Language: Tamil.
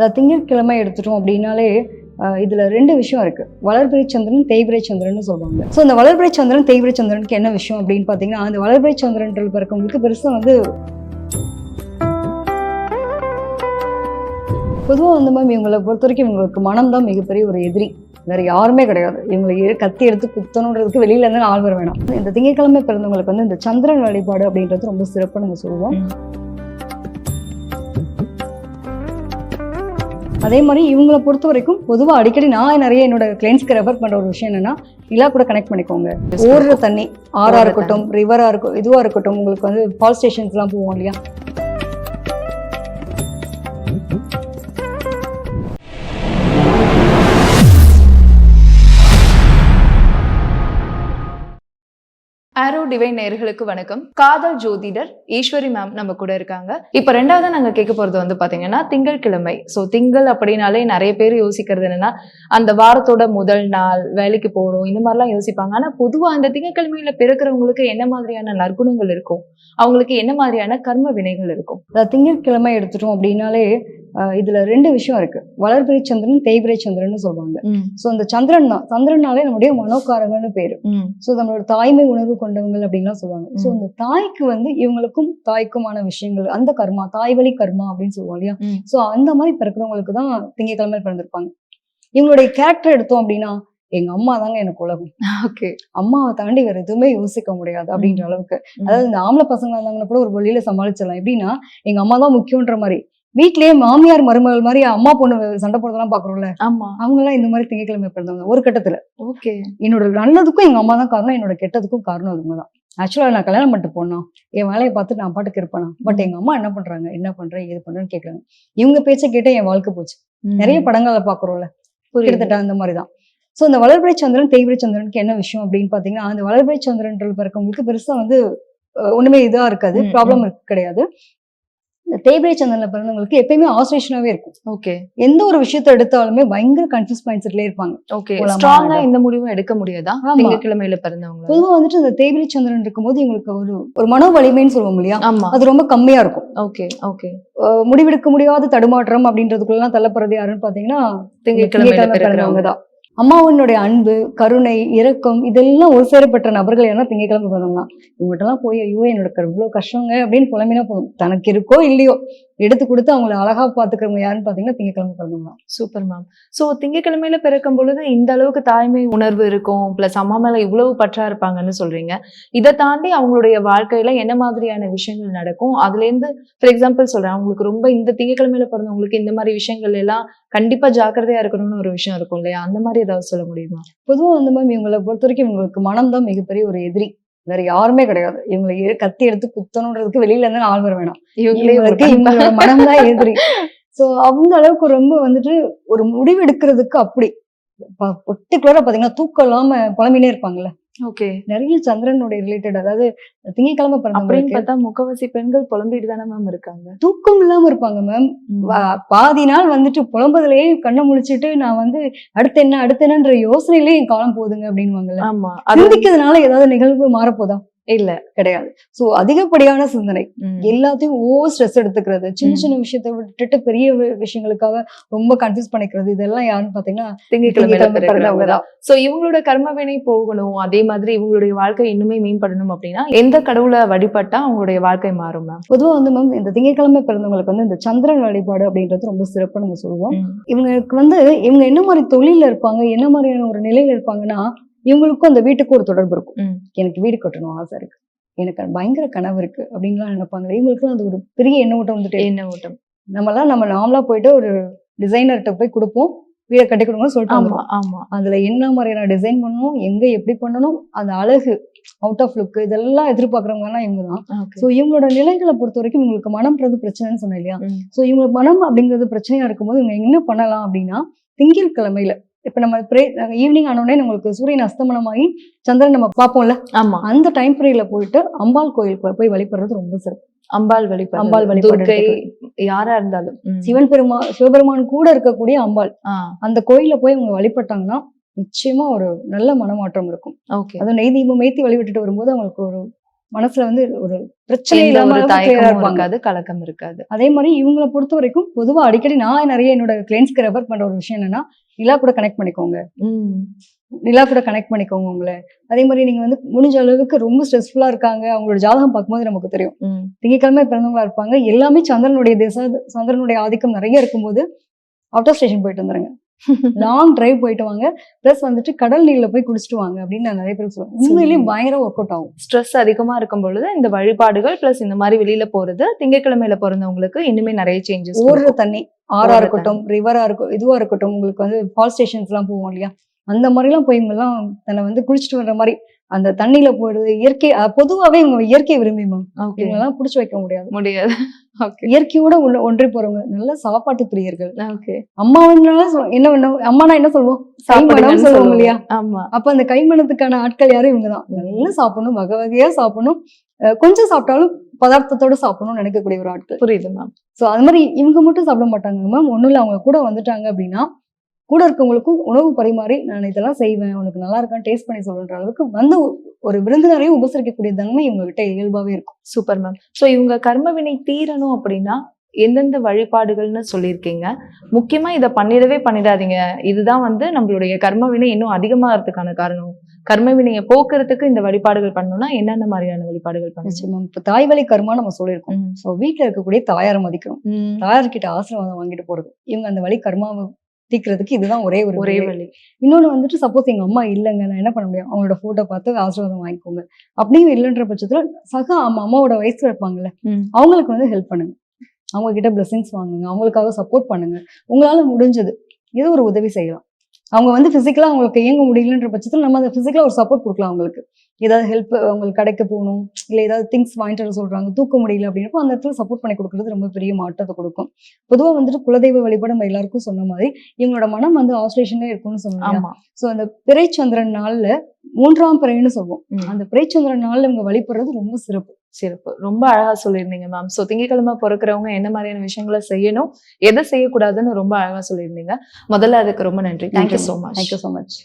அதாவது திங்கட்கிழமை எடுத்துட்டோம் அப்படின்னாலே இதில் ரெண்டு விஷயம் இருக்கு. வளர்பிறை சந்திரன் தேய்பிறை சந்திரன் சொல்லுவாங்க. ஸோ அந்த வளர்பிறை சந்திரன் தேய்பிறை சந்திரனுக்கு என்ன விஷயம் அப்படின்னு பார்த்தீங்கன்னா அந்த வளர்பிறை சந்திரன்றது பிறக்கவங்களுக்கு பெருசாக வந்து பொதுவாக வந்து மேம் இவங்களை பொறுத்த வரைக்கும் இவங்களுக்கு மனம் தான் மிகப்பெரிய ஒரு எதிரி. வேற யாருமே கிடையாது. இவங்களை கத்தி எடுத்து குத்தணுன்றதுக்கு வெளியில இருந்து ஆள் வர வேணாம். இந்த திங்கட்கிழமை பிறந்தவங்களுக்கு வந்து இந்த சந்திரன் வழிபாடு அப்படின்றது ரொம்ப சிறப்பு நம்ம சொல்லுவோம். அதே மாதிரி இவங்களை பொறுத்த வரைக்கும் பொதுவாக அடிக்கடி நான் நிறைய என்னோட கிளைண்ட்ஸ்க்கு ரெஃபர் பண்ற ஒரு விஷயம் என்னன்னா நிலா கூட கனெக்ட் பண்ணிக்கோங்க. ஓடுற தண்ணி ஆறா ஓடுற இருக்கட்டும் ரிவரா இருக்கும் இதுவா இருக்கட்டும் உங்களுக்கு வந்து ஃபால் ஸ்டேஷன்ஸ்லாம் போவோம் இல்லையா? நேரோ டிவை நேர்களுக்கு வணக்கம். காதல் ஜோதிடர் ஈஸ்வரி மேம் நம்ம கூட இருக்காங்க. இப்ப ரெண்டாவது நாங்க கேட்க போறது வந்து பாத்தீங்கன்னா திங்கட்கிழமை சோ திங்கள் அப்படின்னாலே நிறைய பேர் யோசிக்கிறது என்னன்னா அந்த வாரத்தோட முதல் நாள் வேலைக்கு போகணும் இந்த மாதிரிலாம் யோசிப்பாங்க. ஆனா பொதுவா அந்த திங்கட்கிழமையில பிறக்கிறவங்களுக்கு என்ன மாதிரியான நற்குணங்கள் இருக்கும்? அவங்களுக்கு என்ன மாதிரியான கர்ம வினைகள் இருக்கும்? திங்கட்கிழமை எடுத்துட்டோம் அப்படின்னாலே இதுல ரெண்டு விஷயம் இருக்கு. வளர்பிறை சந்திரன் தேய்பிறை சந்திரன் சொல்லுவாங்க. ஸோ அந்த சந்திரன் தான். சந்திரனாலே நம்முடைய மனோகாரங்கன்னு பேரு. ஸோ நம்மளோட தாய்மை உணர்வு கொண்டவங்க அப்படின்லாம் சொல்லுவாங்க. ம். அந்த தாய்க்கு வந்து இவங்களுக்கும் தாய்க்குமான விஷயங்கள் அந்த கர்மா தாய் வழி கர்மா அப்படின்னு சொல்லுவோம் இல்லையா. ஸோ அந்த மாதிரி பிறக்கிறவங்களுக்கு தான் திங்கட்கிழமை பிறந்திருப்பாங்க. இவங்களுடைய கேரக்டர் எடுத்தோம் அப்படின்னா எங்க அம்மா தாங்க எனக்கு உலகம். ஓகே. அம்மாவை தாண்டி வேற எதுவுமே யோசிக்க முடியாது அப்படின்ற அளவுக்கு. அதாவது இந்த ஆம்பளை பசங்க இருந்தாங்கன்னா கூட ஒரு வழியில சமாளிச்சிடலாம். எப்படின்னா எங்க அம்மா தான் முக்கியன்ற மாதிரி. வீட்லயே மாமியார் மருமகள் மாதிரி அம்மா பொண்ணு சண்டை போடுறதெல்லாம் பாக்குறோம்ல ஆமா. அவங்க எல்லாம் இந்த மாதிரி திங்கட்கிழமை பிறந்தவங்க ஒரு கட்டத்துல. ஓகே. என்னோட நல்லதுக்கும் எங்க அம்மா தான் காரணம் என்னோட கெட்டதுக்கும் காரணம் அதுங்க தான். ஆக்சுவலா நான் கல்யாணம் பண்ணிட்டு போனா என் வேலையை பார்த்துட்டு நான் பாட்டுக்கு இருப்பேனா? பட். எங்க அம்மா என்ன பண்றாங்க? என்ன பண்றேன்? ஏது பண்றேன்னு கேக்குறாங்க இவங்க பேச்சை கேட்டே என் வாழ்க்கை போச்சு. நிறைய படங்களை பாக்குறோம்ல கிட்டத்தட்ட அந்த மாதிரி தான். ஸோ இந்த வளர்பிறை சந்திரன் தேய்பிறை சந்திரனுக்கு என்ன விஷயம் அப்படின்னு பார்த்தீங்கன்னா அந்த வளர்பிறை சந்திரன்றது பிறக்கவங்களுக்கு பெருசா வந்து ஒண்ணுமே இதா இருக்காது. ப்ராப்ளம் கிடையாது. இந்த தேய்பிறை சந்திரன்ல பிறந்தவங்களுக்கு எப்பயுமே ஆசோலேஷனாவே இருக்கும். ஓகே எந்த ஒரு விஷயத்தை எடுத்தாலுமே பயங்கர கன்ஃபியூஸ் மைண்ட்ஸ்லயே இருப்பாங்க. ஓகே ஸ்ட்ராங்கா? எந்த முடிவும் எடுக்க முடியாதா. திங்கட்கிழமையில பிறந்தவங்க பொதுவா வந்துட்டு இந்த தேய்பிறை சந்திரன் இருக்கும்போது இவங்களுக்கு ஒரு ஒரு மனோ வலிமைன்னு சொல்லுவோம் இல்லையா? அது ரொம்ப கம்மியா இருக்கும். ஓகே ஓகே முடிவெடுக்க முடியாத தடுமாற்றம் அப்படின்றதுக்குள்ளலாம் தள்ளப்படுறது யாருன்னு திங்கட்கிழமையில திங்கட்கிழமை தான். அம்மாவனுடைய அன்பு கருணை இரக்கம் இதெல்லாம் ஒரு சேரப்பட்ட நபர்கள் ஏன்னா திங்கக்கிழமை பிறந்தவங்க தான். இவங்ககிட்டலாம் போய் ஐயோ என்னோட இவ்வளோ இவ்வளவு கஷ்டங்க அப்படின்னு புலம்பினா போதும். தனக்கு இருக்கோ இல்லையோ எடுத்து கொடுத்து அவங்கள அழகா பாத்துக்கிறவங்க யாருன்னு பாத்தீங்கன்னா திங்கட்கிழமை பிறந்தவங்க சூப்பர் மேம் சோ திங்கட்கிழமையில பிறக்கும் பொழுது இந்த அளவுக்கு தாய்மை உணர்வு இருக்கும். பிளஸ் அம்மா மேல இவ்வளவு பற்றா இருப்பாங்கன்னு சொல்றீங்க. இதை தாண்டி அவங்களுடைய வாழ்க்கையில என்ன மாதிரியான விஷயங்கள் நடக்கும்? அதுல இருந்து ஃபார் எக்ஸாம்பிள் சொல்றேன் அவங்களுக்கு ரொம்ப இந்த திங்கட்கிழமையில பிறந்தவங்களுக்கு இந்த மாதிரி விஷயங்கள் எல்லாம் கண்டிப்பா ஜாக்கிரதையா இருக்கணும்னு ஒரு விஷயம் இருக்கும் இல்லையா? அந்த மாதிரி ஏதாவது சொல்ல முடியுமா? பொதுவா வந்து மேம் இவங்களை பொறுத்த வரைக்கும் இவங்களுக்கு மனம் தான் மிகப்பெரிய ஒரு எதிரி. வேற யாருமே கிடையாது. இவங்களை கத்தி எடுத்து குத்தணுன்றதுக்கு வெளியில இருந்து ஆள் வர வேணாம். இவங்களுக்கு இவங்களோட மனம் தான் எதிரி. சோ அவங்க அளவுக்கு ரொம்ப வந்துட்டு ஒரு முடிவு எடுக்கிறதுக்கு அப்படி பர்டிகுலரா பாத்தீங்கன்னா தூக்கம் இல்லாம புலம்பினே இருப்பாங்கல்ல. ஓகே. நிறைய சந்திரனுடைய ரிலேட்டட் அதாவது திங்கட்கிழமை அப்படின்னு பார்த்தா முக்கவாசி பெண்கள் புலம்பிட்டு தானே மேம் இருக்காங்க. தூக்கம் இல்லாம இருப்பாங்க மேம் பாதி நாள் வந்துட்டு புலம்புதலையே கண்ணை முழிச்சிட்டு நான் வந்து அடுத்து என்ன அடுத்து என்னன்ற யோசனையிலே என் காலம் போகுதுங்க அப்படின்வாங்கல்ல ஆமா சிந்திக்கிறதுனால ஏதாவது நிகழ்வு மாறப்போதா? இல்ல கிடையாது. சோ அதிகப்படியான சிந்தனை. எல்லாத்தையும் ஓவர் ஸ்ட்ரெஸ் எடுத்துக்கிறது. சின்ன. சின்ன விஷயத்தை விட்டுட்டு பெரிய விஷயங்களுக்காக ரொம்ப கன்ஃபியூஸ் பண்ணிக்கிறது. இதெல்லாம் யாருன்னு பாத்தீங்கன்னா திங்கட்கிழமை சோ இவங்களோட கர்ம வினை போகணும். அதே மாதிரி இவங்களுடைய வாழ்க்கை இன்னுமே மேம்படணும் அப்படின்னா எந்த கடவுளை வழிபட்டா அவங்களுடைய வாழ்க்கை மாறும் மேம் பொதுவா வந்து மேம் இந்த திங்கட்கிழமை பிறந்தவங்களுக்கு வந்து இந்த சந்திரன் வழிபாடு அப்படின்றது ரொம்ப சிறப்பு நம்ம சொல்லுவோம். இவங்களுக்கு வந்து இவங்க என்ன மாதிரி தொழில்ல இருப்பாங்க என்ன மாதிரியான ஒரு நிலையில இருப்பாங்கன்னா இவங்களுக்கும் அந்த வீட்டுக்கும் ஒரு தொடர்பு இருக்கும். எனக்கு வீடு கட்டணும் ஆசை இருக்கு. எனக்கு பயங்கர கனவு இருக்கு அப்படின்லாம் நினைப்பாங்க. இவங்களுக்குலாம் அது ஒரு பெரிய எண்ணோட்டம் வந்துட்டு என்ன ஓட்டம். நம்மலாம் நம்ம நார்மலா போயிட்டு ஒரு டிசைனர்கிட்ட போய் கொடுப்போம். வீடை கட்டி கொடுங்கன்னு சொல்லிட்டு ஆமா அதுல என்ன மாதிரியான டிசைன் பண்ணணும் எங்க எப்படி பண்ணணும் அந்த அழகு அவுட் ஆஃப் லுக் இதெல்லாம் எதிர்பார்க்கறவங்க இவங்க தான். ஸோ இவங்களோட நிலைகளை பொறுத்த வரைக்கும் இவங்களுக்கு மனம்ன்றது பிரச்சனைன்னு சொன்னேன் இல்லையா. ஸோ இவங்களுக்கு மனம் அப்படிங்கிறது பிரச்சனையா இருக்கும்போது இவங்க என்ன பண்ணலாம் அப்படின்னா திங்கட்கிழமையில இப்ப நம்ம பிரே ஈவினிங் ஆனோடனே நம்மளுக்கு சூரியன் அஸ்தமனமாகி சந்திரன் நம்ம பார்ப்போம்ல? ஆமா. அந்த டைம் பீரியட்ல போயிட்டு அம்பாள் கோயிலுக்கு போய் வழிபடுறது ரொம்ப சிறப்பு. அம்பாள் வழிபாடு அம்பாள் வழிபாடு யாரா இருந்தாலும். சிவன் பெருமா சிவபெருமான் கூட இருக்கக்கூடிய அம்பாள். அந்த கோயில்ல போய் அவங்க வழிபட்டாங்கன்னா நிச்சயமா ஒரு நல்ல மனமாற்றம் இருக்கும். ஓகே. அதுவும் நெய் தீபம் ஏத்தி வழிபட்டுட்டு வரும்போது அவங்களுக்கு ஒரு மனசுல வந்து ஒரு பிரச்சனை இல்லாம இருக்காது கலக்கம் இருக்காது. அதே மாதிரி இவங்கள பொறுத்த வரைக்கும் பொதுவா அடிக்கடி நான் நிறைய என்னோட கிளைண்ட்ஸ்க்கு ரெஃபர் பண்ற ஒரு விஷயம் என்னன்னா நிலா கூட கனெக்ட் பண்ணிக்கோங்க. நிலா கூட கனெக்ட் பண்ணிக்கோங்க உங்களை. அதே மாதிரி நீங்க வந்து முடிஞ்ச அளவுக்கு ரொம்ப ஸ்ட்ரெஸ்ஃபுல்லா இருக்காங்க. அவங்களோட ஜாதகம் பார்க்கும்போது நமக்கு தெரியும். திங்கக்கிழமை பிறந்தவங்களா இருப்பாங்க. எல்லாமே சந்திரனுடைய திசை சந்திரனுடைய ஆதிக்கம் நிறைய இருக்கும்போது அவுட் ஆஃப் ஸ்டேஷன் போயிட்டு வந்துருங்க. லாங் டிரைவ் போயிட்டு வாங்க. ப்ளஸ் வந்துட்டு கடல் நீர்ல போய் குடிச்சிட்டு வாங்க அப்படின்னு நான் நிறைய பேர் சொல்லுவேன். உண்மையிலேயே பயங்கர ஒர்க் அவுட் ஆகும். ஸ்ட்ரெஸ் அதிகமா இருக்கும் பொழுது இந்த வழிபாடுகள் பிளஸ் இந்த மாதிரி வெளியில போறது திங்கட்கிழமையில பிறந்தவங்களுக்கு இன்னுமே நிறைய சேஞ்சஸ் ஓடுற தண்ணி ஆறா இருக்கட்டும் ரிவரா இருக்கும் இதுவா இருக்கட்டும் உங்களுக்கு வந்து ஃபால் ஸ்டேஷன்ஸ் எல்லாம் போவோம் இல்லையா? அந்த மாதிரிலாம் போய் இவங்கெல்லாம் தன்னை வந்து குளிச்சுட்டு வர்ற மாதிரி அந்த தண்ணியில போடுறது இயற்கை பொதுவாவே இவங்க இயற்கை விரும்பி மேம். இவங்கெல்லாம் புடிச்சு வைக்க முடியாது. முடியாது. இயற்கையோட உள்ள ஒன்றி போறவங்க. நல்ல சாப்பாட்டு பிரியர்கள். அம்மா என்ன வேணும் அம்மானா என்ன சொல்லுவோம்? கைமணம் சொல்லுவோம் இல்லையா? ஆமா. அப்ப அந்த கைமணத்துக்கான ஆட்கள் யாரும் இவங்கதான். நல்லா சாப்பிடணும் வகை வகையா சாப்பிடணும். கொஞ்சம் சாப்பிட்டாலும் பதார்த்தத்தோட சாப்பிடணும்னு நினைக்கக்கூடிய ஒரு ஆட்கள். புரியுது மேம். ஸோ அது மாதிரி இவங்க மட்டும் சாப்பிட மாட்டாங்க மேம். ஒன்றும் இல்லை அவங்க கூட வந்துட்டாங்க அப்படின்னா கூட இருக்கவங்களுக்கும் உணவு பரிமாறி நான் இதெல்லாம் செய்வேன் உனக்கு நல்லா இருக்கான்னு டேஸ்ட் பண்ணி சொல்லுன்ற அளவுக்கு வந்து ஒரு விருந்தினரையும் உபசரிக்கக்கூடிய தன்மை இவங்க கிட்ட இயல்பாவே இருக்கும். சூப்பர் மேம் ஸோ இவங்க கர்மவினை தீரணும் அப்படின்னா எந்தெந்த வழிபாடுகள்னு சொல்லியிருக்கீங்க? முக்கியமா இதை பண்ணிடவே பண்ணிடாதீங்க. இதுதான் வந்து நம்மளுடைய கர்மவினை இன்னும் அதிகமாகிறதுக்கான காரணம். கர்மவினையை போக்குறதுக்கு இந்த வழிபாடுகள் பண்ணணும்னா என்னென்ன மாதிரியான வழிபாடுகள் பண்ணணும்? இப்போ தாய் வழி கர்மா நம்ம சொல்லியிருக்கோம். ஸோ வீட்டில் இருக்கக்கூடிய தாயாரை மதிக்கணும் ம். தாயார்கிட்ட ஆசீர்வாதம் வாங்கிட்டு போறது. இவங்க அந்த வழி கர்மாவை தீர்க்கிறதுக்கு இதுதான் ஒரே ஒரு ஒரே வழி. இன்னொன்று வந்துட்டு சப்போஸ் எங்க அம்மா இல்லைங்க நான் என்ன பண்ண முடியும்? அவங்களோட போட்டோ பார்த்து ஆசீர்வாதம் வாங்கிக்கோங்க. அப்படியும் இல்லைன்ற பட்சத்துல சக அம்மா அம்மாவோட வயசுல இருப்பாங்கல்ல. அவங்களுக்கு வந்து ஹெல்ப் பண்ணுங்க. அவங்க கிட்ட பிளெஸிங்ஸ் வாங்குங்க அவங்களுக்காக சப்போர்ட் பண்ணுங்க. உங்களால முடிஞ்சது. ஏதோ ஒரு உதவி செய்யலாம். அவங்க வந்து பிசிக்கலா அவங்களுக்கு இயங்க முடியலன்ற பட்சத்துல நம்ம அந்த பிசிக்கலா ஒரு சப்போர்ட் கொடுக்கலாம் அவங்களுக்கு. ஏதாவது ஹெல்ப் அவங்களுக்கு கடைக்கு போகணும் இல்ல ஏதாவது திங்ஸ் வாங்கிட்டு வர சொல்றாங்க தூக்க முடியல அப்படின்றப்போ அந்த இடத்துல சப்போர்ட் பண்ணி கொடுக்கறது ரொம்ப பெரிய மாற்றத்தை கொடுக்கும். பொதுவா வந்துட்டு குலதெய்வ வழிபாடு நம்ம எல்லாருக்கும் சொன்ன மாதிரி இவங்களோட மனம் வந்து ஆஸ்ட்ரேஷன்ல இருக்கும்னு சொன்னாங்க சோ அந்த பிறைச்சந்திரன் நாள்ல மூன்றாம் பிறைன்னு சொல்லுவோம். அந்த பிறைச்சந்திரன் நாள்ல இவங்க வழிபடுறது ரொம்ப சிறப்பு. சிறப்பு. ரொம்ப அழகா சொல்லியிருந்தீங்க மேம் ஸோ திங்கட்கிழமை பிறக்கிறவங்க என்ன மாதிரியான விஷயங்களை செய்யணும் எதை செய்யக்கூடாதுன்னு ரொம்ப அழகா சொல்லியிருந்தீங்க. முதல்ல அதுக்கு ரொம்ப நன்றி. Thank you so much thank you so much